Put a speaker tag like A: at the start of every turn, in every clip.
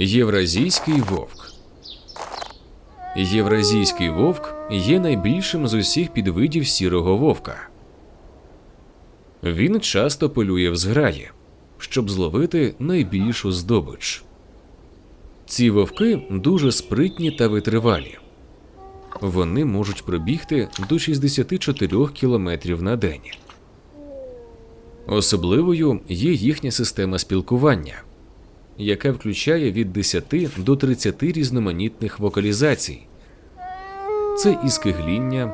A: Євразійський вовк. Євразійський вовк є найбільшим з усіх підвидів сірого вовка. Він часто полює в зграї, щоб зловити найбільшу здобич. Ці вовки дуже спритні та витривалі. Вони можуть пробігти до 64 км на день. Особливою є їхня система спілкування, яка включає від 10 до 30 різноманітних вокалізацій. Це і скигління,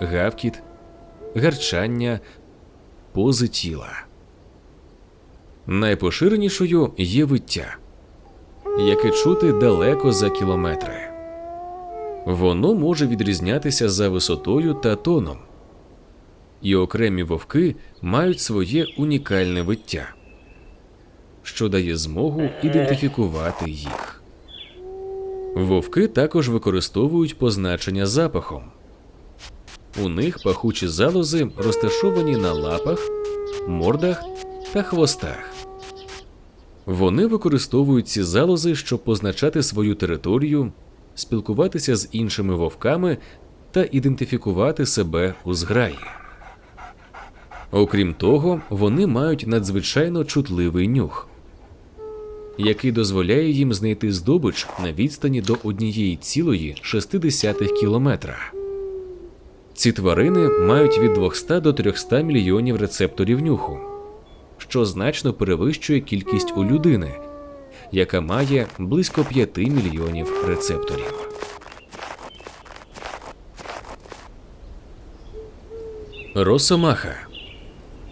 A: гавкіт, гарчання, пози тіла. Найпоширенішою є виття, яке чути далеко за кілометри. Воно може відрізнятися за висотою та тоном, і окремі вовки мають своє унікальне виття, що дає змогу ідентифікувати їх. Вовки також використовують позначення запахом. У них пахучі залози розташовані на лапах, мордах та хвостах. Вони використовують ці залози, щоб позначати свою територію, спілкуватися з іншими вовками та ідентифікувати себе у зграї. Окрім того, вони мають надзвичайно чутливий нюх, який дозволяє їм знайти здобич на відстані до однієї цілої 60 кілометра. Ці тварини мають від 200 до 300 мільйонів рецепторів нюху, що значно перевищує кількість у людини, яка має близько 5 мільйонів рецепторів. Росомаха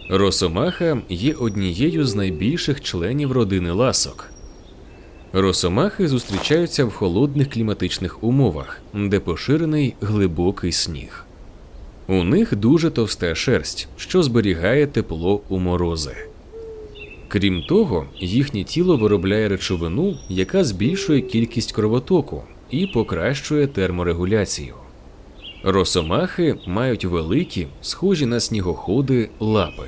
A: Росомаха є однією з найбільших членів родини ласок. Росомахи зустрічаються в холодних кліматичних умовах, де поширений глибокий сніг. У них дуже товста шерсть, що зберігає тепло у морози. Крім того, їхнє тіло виробляє речовину, яка збільшує кількість кровотоку і покращує терморегуляцію. Росомахи мають великі, схожі на снігоходи лапи.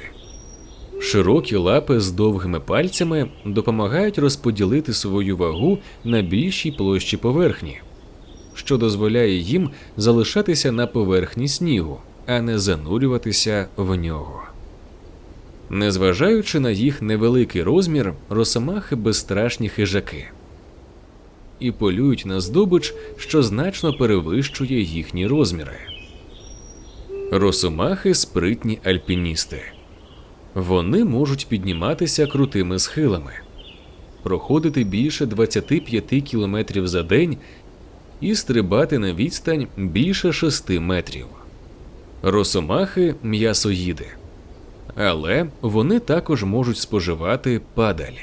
A: Широкі лапи з довгими пальцями допомагають розподілити свою вагу на більшій площі поверхні, що дозволяє їм залишатися на поверхні снігу, а не занурюватися в нього. Незважаючи на їх невеликий розмір, росомахи безстрашні хижаки і полюють на здобич, що значно перевищує їхні розміри. Росомахи спритні альпіністи. Вони можуть підніматися крутими схилами, проходити більше 25 км за день і стрибати на відстань більше 6 метрів. Росомахи м'ясоїди, але вони також можуть споживати падаль.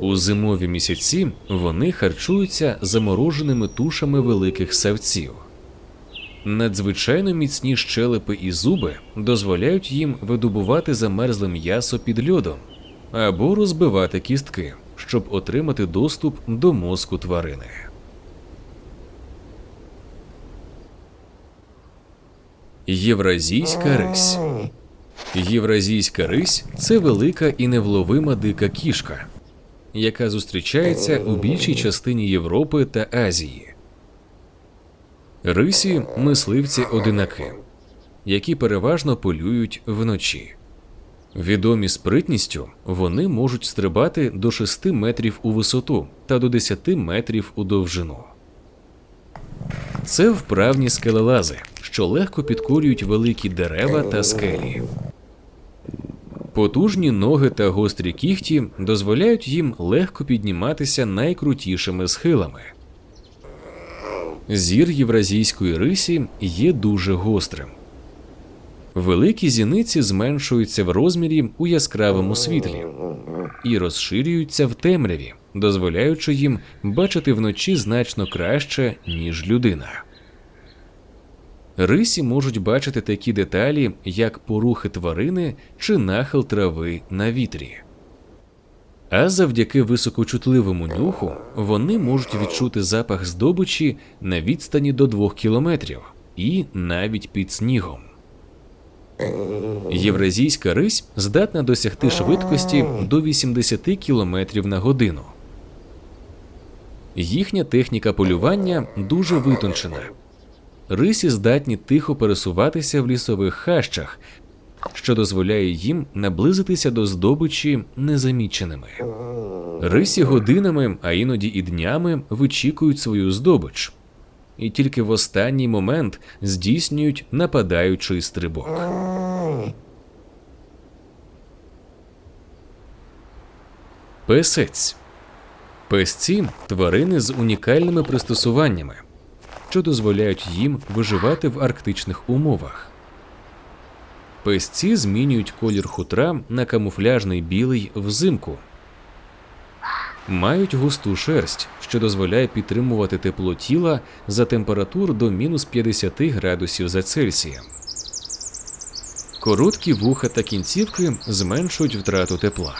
A: У зимові місяці вони харчуються замороженими тушами великих савців. Надзвичайно міцні щелепи і зуби дозволяють їм видобувати замерзле м'ясо під льодом або розбивати кістки, щоб отримати доступ до мозку тварини. Євразійська рись. Євразійська рись це велика і невловима дика кішка, яка зустрічається у більшій частині Європи та Азії. Рисі мисливці одинаки, які переважно полюють вночі. Відомі спритністю, вони можуть стрибати до 6 метрів у висоту та до 10 метрів у довжину. Це вправні скелелази, що легко підкорюють великі дерева та скелі. Потужні ноги та гострі кіхті дозволяють їм легко підніматися найкрутішими схилами. Зір євразійської рисі є дуже гострим. Великі зіниці зменшуються в розмірі у яскравому світлі і розширюються в темряві, дозволяючи їм бачити вночі значно краще, ніж людина. Рисі можуть бачити такі деталі, як порухи тварини чи нахил трави на вітрі. А завдяки високочутливому нюху вони можуть відчути запах здобичі на відстані до 2 кілометрів і навіть під снігом. Євразійська рись здатна досягти швидкості до 80 км на годину. Їхня техніка полювання дуже витончена. Рисі здатні тихо пересуватися в лісових хащах, що дозволяє їм наблизитися до здобичі незаміченими. Рисі годинами, а іноді і днями вичікують свою здобич, і тільки в останній момент здійснюють нападаючий стрибок. Песець. Песці тварини з унікальними пристосуваннями, що дозволяють їм виживати в арктичних умовах. Песці змінюють колір хутра на камуфляжний білий взимку. Мають густу шерсть, що дозволяє підтримувати тепло тіла за температур до мінус 50 градусів за Цельсієм. Короткі вуха та кінцівки зменшують втрату тепла.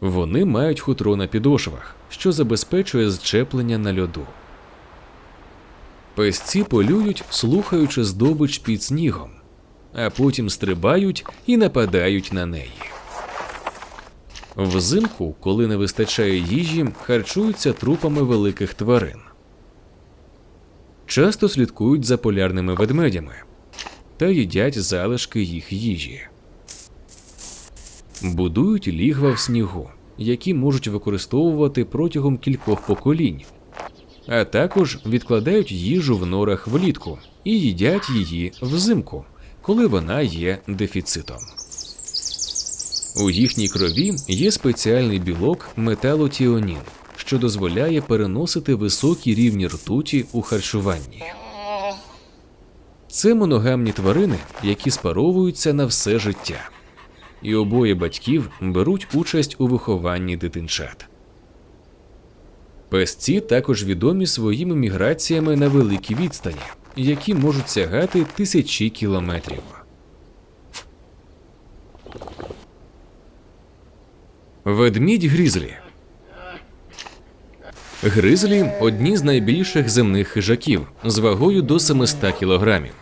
A: Вони мають хутро на підошвах, що забезпечує зчеплення на льоду. Песці полюють, слухаючи здобич під снігом, а потім стрибають і нападають на неї. Взимку, коли не вистачає їжі, харчуються трупами великих тварин. Часто слідкують за полярними ведмедями та їдять залишки їх їжі. Будують лігва в снігу, які можуть використовувати протягом кількох поколінь, а також відкладають їжу в норах влітку і їдять її взимку, коли вона є дефіцитом. У їхній крові є спеціальний білок металотіонін, що дозволяє переносити високі рівні ртуті у харчуванні. Це моногамні тварини, які спаровуються на все життя, і обоє батьків беруть участь у вихованні дитинчат. Песці також відомі своїми міграціями на великій відстані, які можуть сягати тисячі кілометрів. Ведмідь грізлі. Гризлі одні з найбільших земних хижаків з вагою до 700 кілограмів.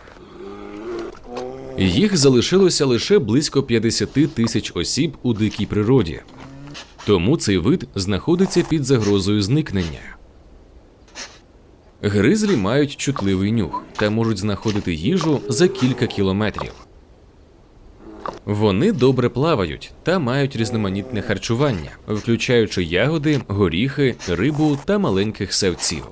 A: Їх залишилося лише близько 50 тисяч осіб у дикій природі, тому цей вид знаходиться під загрозою зникнення. Гризлі мають чутливий нюх та можуть знаходити їжу за кілька кілометрів. Вони добре плавають та мають різноманітне харчування, включаючи ягоди, горіхи, рибу та маленьких савців.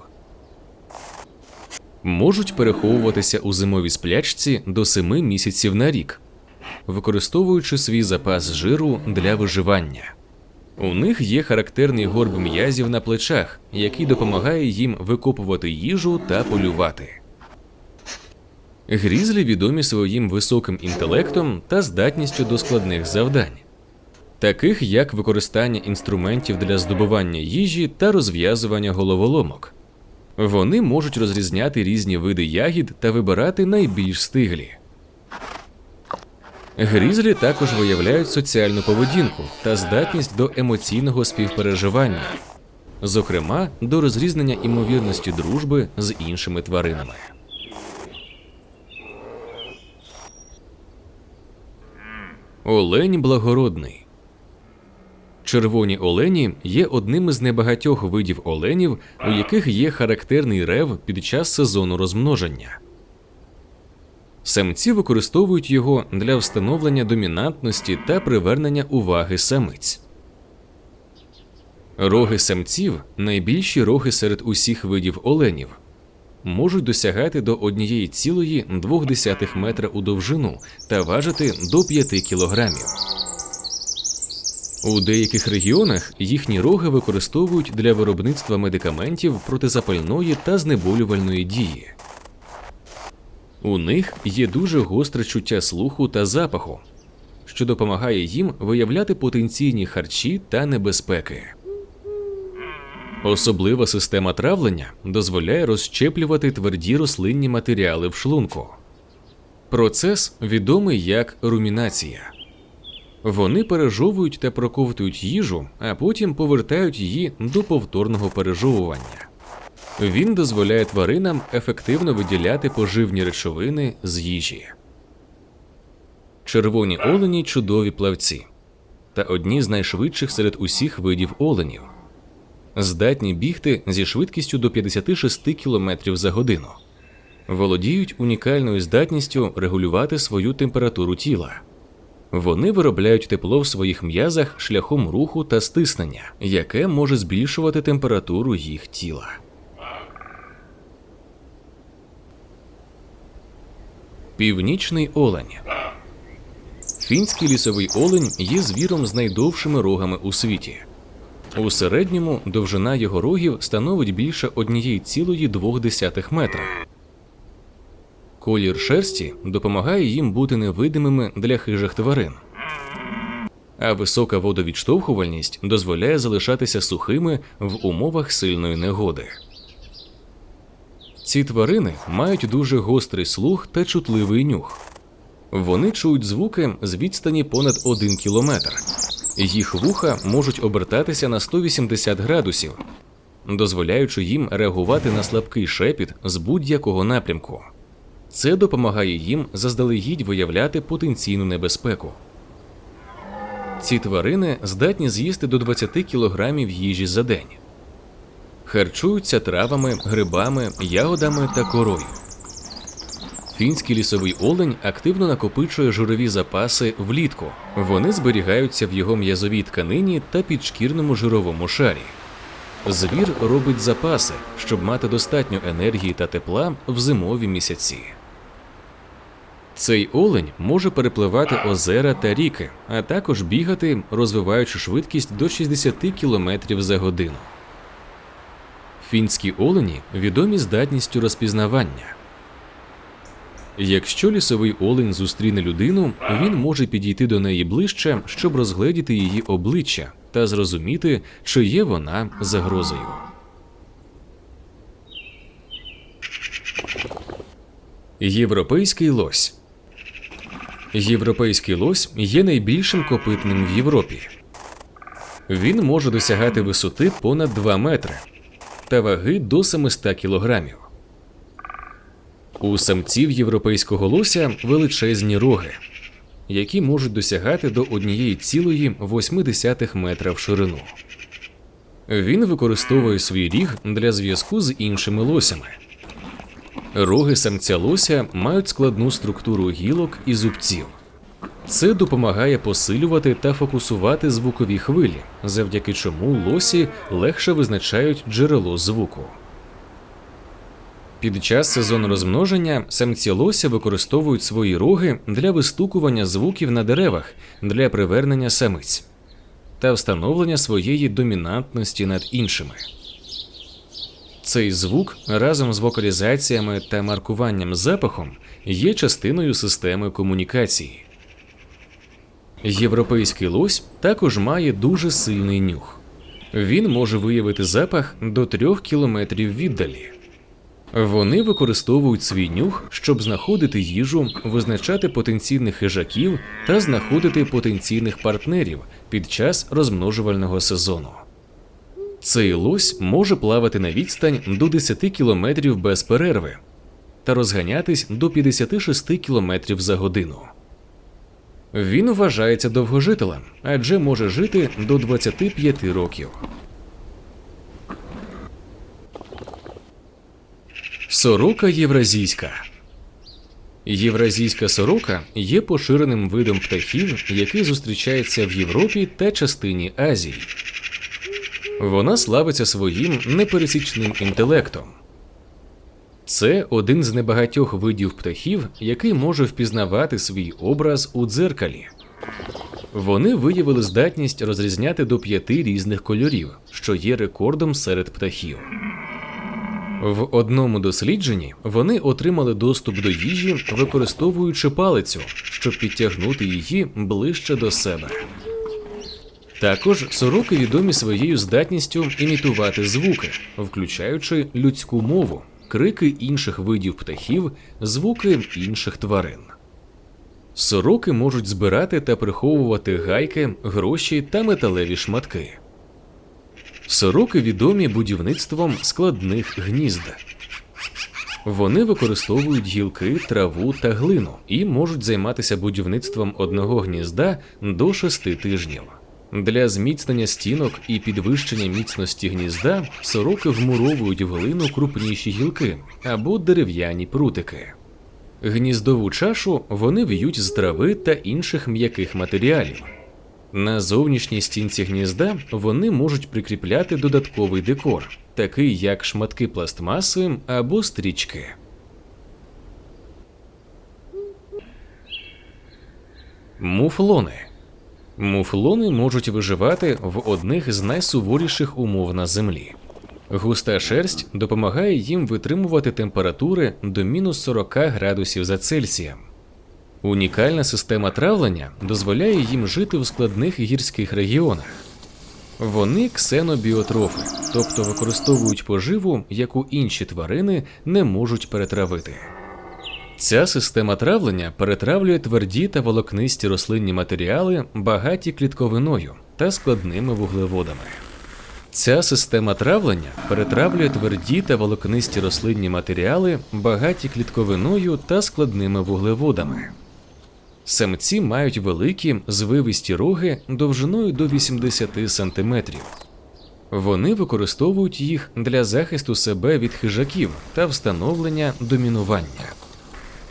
A: Можуть переховуватися у зимовій сплячці до 7 місяців на рік, використовуючи свій запас жиру для виживання. У них є характерний горб м'язів на плечах, який допомагає їм викопувати їжу та полювати. Грізлі відомі своїм високим інтелектом та здатністю до складних завдань, таких як використання інструментів для здобування їжі та розв'язування головоломок. Вони можуть розрізняти різні види ягід та вибирати найбільш стиглі. Грізлі також виявляють соціальну поведінку та здатність до емоційного співпереживання, зокрема до розрізнення імовірності дружби з іншими тваринами. Олень благородний. Червоні олені є одним із небагатьох видів оленів, у яких є характерний рев під час сезону розмноження. Самці використовують його для встановлення домінантності та привернення уваги самиць. Роги самців найбільші роги серед усіх видів оленів, можуть досягати до 1,2 метра у довжину та важити до 5 кілограмів. У деяких регіонах їхні роги використовують для виробництва медикаментів протизапальної та знеболювальної дії. У них є дуже гостре чуття слуху та запаху, що допомагає їм виявляти потенційні харчі та небезпеки. Особлива система травлення дозволяє розщеплювати тверді рослинні матеріали в шлунку. Процес відомий як румінація. Вони пережовують та проковтують їжу, а потім повертають її до повторного пережовування. Він дозволяє тваринам ефективно виділяти поживні речовини з їжі. Червоні олені чудові плавці та одні з найшвидших серед усіх видів оленів. здатні бігти зі швидкістю до 56 км за годину. Володіють унікальною здатністю регулювати свою температуру тіла. Вони виробляють тепло в своїх м'язах шляхом руху та стиснення, яке може збільшувати температуру їх тіла. Північний олень. Фінський лісовий олень є звіром з найдовшими рогами у світі. У середньому довжина його рогів становить більше 1,2 метра. Колір шерсті допомагає їм бути невидимими для хижих тварин. А висока водовідштовхувальність дозволяє залишатися сухими в умовах сильної негоди. Ці тварини мають дуже гострий слух та чутливий нюх. Вони чують звуки з відстані понад 1 кілометр. Їх вуха можуть обертатися на 180 градусів, дозволяючи їм реагувати на слабкий шепіт з будь-якого напрямку. Це допомагає їм заздалегідь виявляти потенційну небезпеку. Ці тварини здатні з'їсти до 20 кілограмів їжі за день. Харчуються травами, грибами, ягодами та корою. Фінський лісовий олень активно накопичує жирові запаси влітку. Вони зберігаються в його м'язовій тканині та підшкірному жировому шарі. Звір робить запаси, щоб мати достатньо енергії та тепла в зимові місяці. Цей олень може перепливати озера та ріки, а також бігати, розвиваючи швидкість до 60 км за годину. Фінські олені відомі здатністю розпізнавання. Якщо лісовий олень зустріне людину, він може підійти до неї ближче, щоб розгледіти її обличчя та зрозуміти, чи є вона загрозою. Європейський лось. Європейський лось є найбільшим копитним в Європі. Він може досягати висоти понад 2 метри та ваги до 700 кілограмів. У самців європейського лося величезні роги, які можуть досягати до 1,8 метра в ширину. Він використовує свій ріг для зв'язку з іншими лосями. Роги самця лося мають складну структуру гілок і зубців. Це допомагає посилювати та фокусувати звукові хвилі, завдяки чому лосі легше визначають джерело звуку. Під час сезону розмноження самці лося використовують свої роги для вистукування звуків на деревах для привернення самиць та встановлення своєї домінантності над іншими. Цей звук разом з вокалізаціями та маркуванням запахом є частиною системи комунікації. Європейський лось також має дуже сильний нюх. Він може виявити запах до трьох кілометрів віддалі. Вони використовують свій нюх, щоб знаходити їжу, визначати потенційних хижаків та знаходити потенційних партнерів під час розмножувального сезону. Цей лось може плавати на відстань до 10 км без перерви та розганятись до 56 км за годину. Він вважається довгожителем, адже може жити до 25 років. Сорока євразійська. Євразійська сорока є поширеним видом птахів, який зустрічається в Європі та частині Азії. Вона славиться своїм непересічним інтелектом. Це один з небагатьох видів птахів, який може впізнавати свій образ у дзеркалі. Вони виявили здатність розрізняти до п'яти різних кольорів, що є рекордом серед птахів. В одному дослідженні вони отримали доступ до їжі, використовуючи палицю, щоб підтягнути її ближче до себе. Також сороки відомі своєю здатністю імітувати звуки, включаючи людську мову, крики інших видів птахів, звуки інших тварин. Сороки можуть збирати та приховувати гайки, гроші та металеві шматки. Сороки відомі будівництвом складних гнізд. Вони використовують гілки, траву та глину і можуть займатися будівництвом одного гнізда до шести тижнів. Для зміцнення стінок і підвищення міцності гнізда сороки вмуровують в глину крупніші гілки або дерев'яні прутики. Гніздову чашу вони в'ють з трави та інших м'яких матеріалів. На зовнішній стінці гнізда вони можуть прикріпляти додатковий декор, такий як шматки пластмаси або стрічки. Муфлони. Муфлони можуть виживати в одних з найсуворіших умов на землі. Густа шерсть допомагає їм витримувати температури до мінус 40 градусів за Цельсієм. Унікальна система травлення дозволяє їм жити в складних гірських регіонах. Вони ксенобіотрофи, тобто використовують поживу, яку інші тварини не можуть перетравити. Ця система травлення перетравлює тверді та волокнисті рослинні матеріали, багаті клітковиною та складними вуглеводами. Ця система травлення перетравлює тверді та волокнисті рослинні матеріали, багаті клітковиною та складними вуглеводами. Самці мають великі звивисті роги довжиною до 80 см. Вони використовують їх для захисту себе від хижаків та встановлення домінування.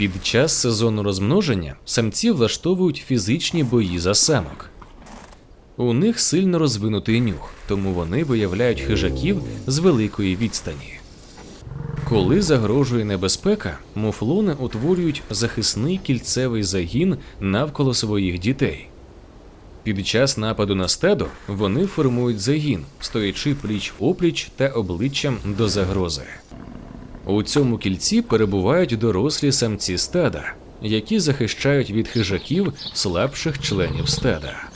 A: Під час сезону розмноження самці влаштовують фізичні бої за самок. У них сильно розвинутий нюх, тому вони виявляють хижаків з великої відстані. Коли загрожує небезпека, муфлони утворюють захисний кільцевий загін навколо своїх дітей. Під час нападу на стадо вони формують загін, стоячи пліч опліч та обличчям до загрози. У цьому кільці перебувають дорослі самці стада, які захищають від хижаків слабших членів стада.